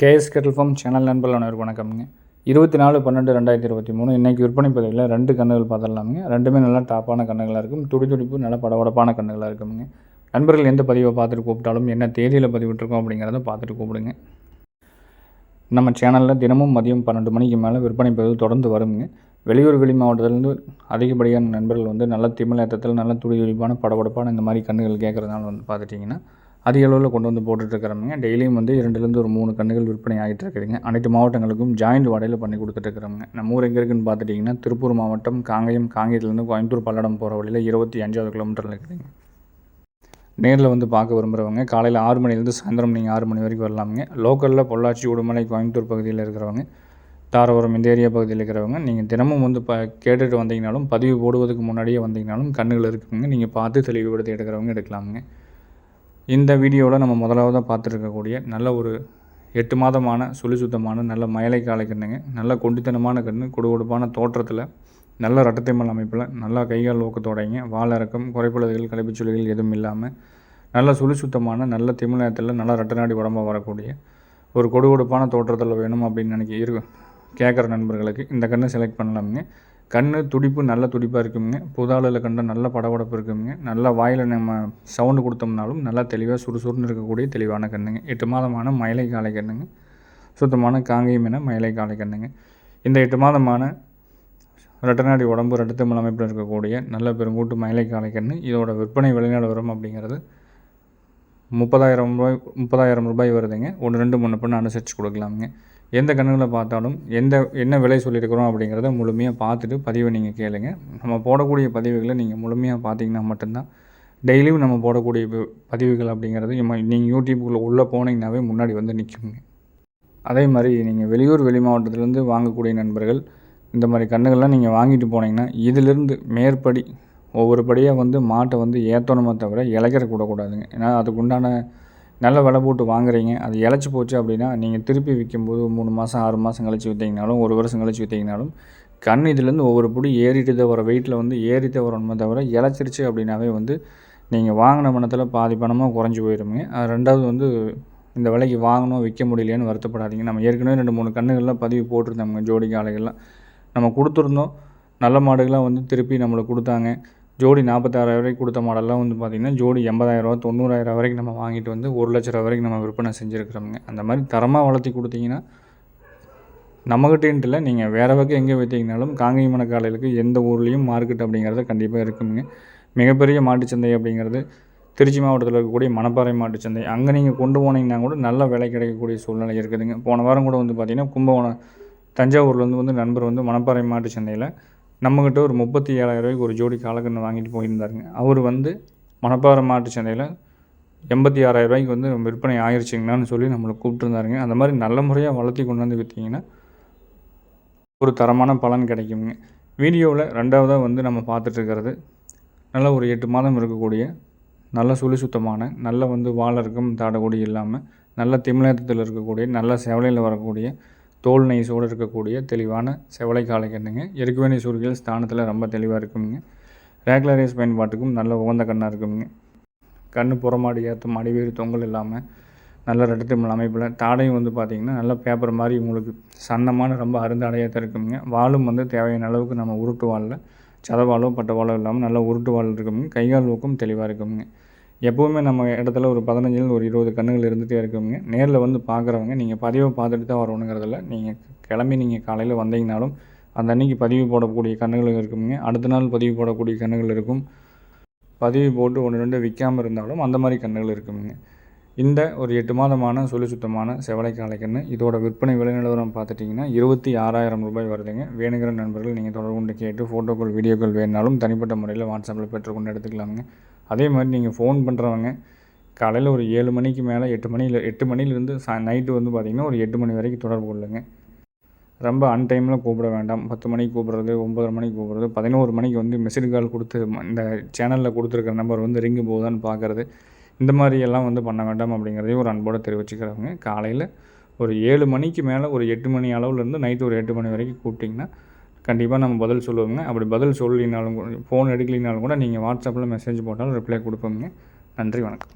KS kettle form channel நண்பர்கள் அனைவருக்கு வணக்கம்ங்க. இருபத்தி நாலு பன்னெண்டு ரெண்டாயிரத்தி இருபத்தி மூணு இன்றைக்கி விற்பனை பதிவில் ரெண்டு கண்ணுகள் பார்த்துடலாமுங்க. ரெண்டுமே நல்லா டாப்பான கண்ணுகளாக இருக்கும். துடி துடிப்பு நல்லா படபடப்பான கண்ணுகளாக இருக்குங்க நண்பர்கள் எந்த பதிவை பார்த்துட்டு கூப்பிட்டாலும் என்ன தேதியில் பதிவிட்டுருக்கோம் அப்படிங்கிறத பார்த்துட்டு கூப்பிடுங்க. நம்ம சேனலில் தினமும் மதியம் பன்னெண்டு மணிக்கு மேலே விற்பனை பதிவு தொடர்ந்து வருங்க. வெளியூர் வெளி மாவட்டத்திலேருந்து அதிகப்படியான நண்பர்கள் வந்து நல்ல திமிழேற்றத்தில் நல்ல துடி துடிப்பான படபடப்பான இந்த மாதிரி கண்ணுகள் கேட்குறதுனால வந்து பார்த்துட்டிங்கன்னா அதிக அளவில் கொண்டு வந்து போட்டுட்ருக்கிறவங்க. டெய்லியும் வந்து இரண்டுலேருந்து ஒரு மூணு கன்றுகள் விற்பனை ஆகிட்டு இருக்குதுங்க அனைத்து மாவட்டங்களுக்கும் ஜாயிண்ட் வாடகையில் பண்ணி கொடுத்துட்ருக்குறவங்க. நம்ம ஊர் எங்கே இருக்குன்னு பார்த்துட்டிங்கன்னா திருப்பூர் மாவட்டம் காங்கயம் காங்கேயத்துலேருந்து கோயம்புத்தூர் பல்லடம் போகிற வழியில் இருபத்தி அஞ்சாவது கிலோமீட்டரில் இருக்குதுங்க. நேரில் வந்து பார்க்க விரும்புகிறவங்க காலையில் ஆறு மணிலேருந்து சாயந்தரம் நீங்கள் ஆறு மணி வரைக்கும் வரலாமுங்க. லோக்கலில் பொள்ளாச்சி உடுமலை கோயம்புத்தூர் பகுதியில் இருக்கிறவங்க தாரபுரம் இந்த ஏரியா பகுதியில் இருக்கிறவங்க நீங்கள் தினமும் வந்து ப கேட்டுட்டு வந்தீங்கனாலும் பதிவு போடுவதுக்கு முன்னாடியே வந்தீங்கனாலும் கண்ணுகள் இருக்குங்க நீங்கள் பார்த்து தெளிவுபடுத்தி எடுக்கிறவங்க எடுக்கலாமுங்க. இந்த வீடியோவில் நம்ம முதலாவதாக பார்த்துருக்கக்கூடிய நல்ல ஒரு எட்டு மாதமான சுழி சுத்தமான நல்ல மயலை காலை கண்ணுங்க நல்ல கொண்டித்தனமான கன்று கொடுகொடுப்பான தோற்றத்தில் நல்ல ரட்டத்தைமல் அமைப்பில் நல்லா கைகால் ஊக்கத்தோடைங்க வாழறக்கம் குறைப்பழுதுகள் கலைப்புச்சொலிகள் எதுவும் இல்லாமல் நல்ல சுழி சுத்தமான நல்ல திமிழத்தில் நல்ல ரட்டநாடி உடம்பாக வரக்கூடிய ஒரு கொடுகொடுப்பான தோற்றத்தில் வேணும் அப்படின்னு நினைக்க இரு கேட்குற நண்பர்களுக்கு இந்த கண்ணை செலக்ட் பண்ணலாமுங்க. கண் துடிப்பு நல்ல துடிப்பாக இருக்குங்க புதாளில் கண்ட நல்ல படபடப்பு இருக்குங்க நல்லா வாயில் நம்ம சவுண்டு கொடுத்தோம்னாலும் நல்லா தெளிவாக சுறுசுறுன்னு இருக்கக்கூடிய தெளிவான கண்ணுங்க. எட்டு மாதமான மயிலை காலை கண்ணுங்க. சுத்தமான காங்கேயம் என மயிலை காலை கண்ணுங்க. இந்த எட்டு மாதமான ரெட்டநாடி உடம்பு ரெட்டத்தமிழ் அமைப்பில் இருக்கக்கூடிய நல்ல பெருங்கூட்டு மயிலை காலை கண்ணு இதோட விற்பனை வெளிநாடு வரும் அப்படிங்கிறது முப்பதாயிரம் ரூபாய் முப்பதாயிரம் ரூபாய் வருதுங்க. ஒன்று ரெண்டு மூணு பண்ணு அனுசரித்து கொடுக்கலாமுங்க. எந்த கண்ணுகளை பார்த்தாலும் எந்த என்ன விலை சொல்லியிருக்கிறோம் அப்படிங்கிறத முழுமையாக பார்த்துட்டு பதிவை நீங்கள் கேளுங்க. நம்ம போடக்கூடிய பதிவுகளை நீங்கள் முழுமையாக பார்த்தீங்கன்னா மட்டும்தான் டெய்லியும் நம்ம போடக்கூடிய பதிவுகள் அப்படிங்கிறது நீங்கள் யூடியூப்புக்குள்ளே உள்ளே போனீங்கன்னாவே முன்னாடி வந்து நிற்குங்க அதே மாதிரி நீங்கள் வெளியூர் வெளி மாவட்டத்திலேருந்து வாங்கக்கூடிய நண்பர்கள் இந்த மாதிரி கண்ணுகள்லாம் நீங்கள் வாங்கிட்டு போனீங்கன்னா இதிலிருந்து மேற்படி ஒவ்வொரு படியாக வந்து மாட்டை வந்து ஏற்றணுமே தவிர இலைக்கிற கூடக்கூடாதுங்க ஏன்னா அதுக்குண்டான நல்ல விலை போட்டு வாங்குறீங்க அது இழைச்சி போச்சு அப்படின்னா நீங்கள் திருப்பி விற்கும்போது மூணு மாதம் ஆறு மாதம் கழிச்சு விற்றீங்கனாலும் ஒரு வருஷம் கழிச்சு விற்றீங்கனாலும் கண் இதுலேருந்து ஒவ்வொரு பிடி ஏறிட்டு வர வெயிட்டில் வந்து ஏறிட்டு வரணுமே தவிர இழைச்சிருச்சு அப்படின்னாவே வந்து நீங்கள் வாங்கின பணத்தில் பாதி பணமாக குறைஞ்சி போயிடுங்க ரெண்டாவது வந்து இந்த விலைக்கு வாங்கணும் விற்க முடியலையான்னு வருத்தப்படாதீங்க. நம்ம ஏற்கனவே ரெண்டு மூணு கண்ணுகள்லாம் பதிவு போட்டிருந்தோம் ஜோடி காலைகள்லாம் நம்ம கொடுத்துருந்தோம். நல்ல மாடுகள்லாம் வந்து திருப்பி நம்மளை கொடுத்தாங்க. ஜோடி நாற்பத்தாறாயிரம் வரைக்கும் கொடுத்த மாடல்லாம் வந்து பார்த்திங்கன்னா ஜோடி எண்பதாயிரரூவா தொண்ணூறாயிரம் வரைக்கும் நம்ம வாங்கிட்டு வந்து ஒரு லட்ச ரூபா வரைக்கும் நம்ம விற்பனை செஞ்சுருக்கிறோங்க அந்த மாதிரி தரமாக வளர்த்தி கொடுத்தீங்கன்னா நம்மகிட்டேன்ட்டு இல்லை நீங்கள் வேறு வகை எங்கே வைத்தீங்கனாலும் காங்கேய மணக்காலைகளுக்கு எந்த ஊர்லேயும் மார்க்கெட் அப்படிங்கிறது கண்டிப்பாக இருக்குங்க மிகப்பெரிய மாட்டுச்சந்தை அப்படிங்கிறது திருச்சி மாவட்டத்தில் இருக்கக்கூடிய மணப்பாறை மாட்டுச்சந்தை அங்கே நீங்கள் கொண்டு போனீங்கன்னா கூட நல்ல விலை கிடைக்கக்கூடிய சூழ்நிலை இருக்குதுங்க. போன வாரம் கூட வந்து பார்த்திங்கன்னா கும்பகோணம் தஞ்சாவூர்லேருந்து வந்து நண்பர் வந்து மணப்பாறை மாட்டுச்சந்தையில் நம்மக்கிட்ட ஒரு முப்பத்தி ஏழாயிரரூவாய்க்கு ஒரு ஜோடி காலக்கன்று வாங்கிட்டு போயிருந்தாருங்க. அவர் வந்து மணப்பாறை மாட்டு சந்தையில் எண்பத்தி ஆறாயிரரூவாய்க்கு வந்து விற்பனை ஆயிடுச்சிங்கன்னு சொல்லி நம்மளை கூப்பிட்டுருந்தாருங்க. அந்த மாதிரி நல்ல முறையாக வளர்த்தி கொண்டு வந்து விற்றீங்கன்னா ஒரு தரமான பலன் கிடைக்குங்க. வீடியோவில் ரெண்டாவதாக வந்து நம்ம பார்த்துட்ருக்கிறது நல்ல ஒரு எட்டு மாதம் இருக்கக்கூடிய நல்ல சுழி சுத்தமான நல்ல வந்து வாழருக்கும் தாடக்கூடிய இல்லாமல் நல்ல திமிழகத்தில் இருக்கக்கூடிய நல்ல செவலையில் வரக்கூடிய தோல் நெய்ஸோடு இருக்கக்கூடிய தெளிவான செவலை காலை கண்ணுங்க. எருக்குவேணி சூரியல் ஸ்தானத்தில் ரொம்ப தெளிவாக இருக்குங்க ரேகுலரைஸ் பயன்பாட்டுக்கும் நல்ல உகந்த கண்ணாக இருக்குங்க கண் புறமாடி ஏற்றம் அடிவேறு தொங்கல் இல்லாமல் நல்ல ரெட்டத்திமல் அமைப்பில் தாடையும் வந்து பார்த்திங்கன்னா நல்ல பேப்பர் மாதிரி உங்களுக்கு சன்னமான ரொம்ப அருந்தாடையாக இருக்குங்க வாலும் வந்து தேவையான அளவுக்கு நம்ம உருட்டு வாலில் சதவாலோ பட்டவாலோ இல்லாமல் நல்லா உருட்டு வால் இருக்குங்க கைகால் ஊக்கம் தெளிவாக இருக்குங்க எப்போவுமே நம்ம இடத்துல ஒரு பதினஞ்சுலேருந்து ஒரு இருபது கண்ணுகள் இருந்துகிட்டே இருக்குங்க நேரில் வந்து பார்க்குறவங்க நீங்கள் பதிவை பார்த்துட்டு தான் வரணுங்கிறதில்ல. நீங்கள் கிளம்பி நீங்கள் காலையில் வந்தீங்கனாலும் அந்த அன்றைக்கி பதிவு போடக்கூடிய கண்ணுகள் இருக்குங்க. அடுத்த நாள் பதிவு போடக்கூடிய கண்ணுகள் இருக்கும். பதிவு போட்டு ஒன்று ரெண்டு விற்காமல் இருந்தாலும் அந்த மாதிரி கண்ணுகள் இருக்குங்க. இந்த ஒரு எட்டு மாதமான சொல்லி சுத்தமான செவலை கண்ணு இதோட விற்பனை விலை நிலவரம் பார்த்துட்டிங்கன்னா இருபத்தி ஆறாயிரம் ரூபாய் வருதுங்க. வேணுங்கிற நண்பர்கள் நீங்கள் தொடர்பு கொண்டு கேட்டு ஃபோட்டோக்கள் வீடியோக்கள் வேணுனாலும் தனிப்பட்ட முறையில் வாட்ஸ்அப்பில் பெற்றுக்கொண்டு எடுத்துக்கலாமுங்க. அதே மாதிரி நீங்கள் ஃபோன் பண்ணுறவங்க காலையில் ஒரு ஏழு மணிக்கு மேலே எட்டு மணியில் எட்டு மணிலேருந்து சா நைட்டு வந்து பார்த்திங்கன்னா ஒரு எட்டு மணி வரைக்கும் தொடர்பு கொள்ளுங்க. ரொம்ப அன்டைமில் கூப்பிட வேண்டாம். பத்து மணிக்கு கூப்பிட்றது ஒம்பதரை மணிக்கு கூப்பிட்றது பதினோரு மணிக்கு வந்து மெசேஜ் கால் கொடுத்து இந்த சேனலில் கொடுத்துருக்குற நம்பர் வந்து ரிங்கு போகுதான்னு பார்க்குறது இந்த மாதிரியெல்லாம் வந்து பண்ண வேண்டாம் அப்படிங்கிறதையும் ஒரு அன்போடு தெரிவிச்சுக்கிறவங்க காலையில் ஒரு ஏழு மணிக்கு மேலே ஒரு எட்டு மணி அளவுலேருந்து நைட்டு ஒரு எட்டு மணி வரைக்கும் கூப்பிட்டிங்கன்னா கண்டிப்பாக நம்ம பதில் சொல்லுவோங்க அப்படி பதில் சொல்லினாலும் ஃபோன் எடுக்கலினாலும் கூட நீங்கள் வாட்ஸ்அப்பில் மெசேஜ் போட்டாலும் ரிப்ளை கொடுப்போங்க நன்றி வணக்கம்.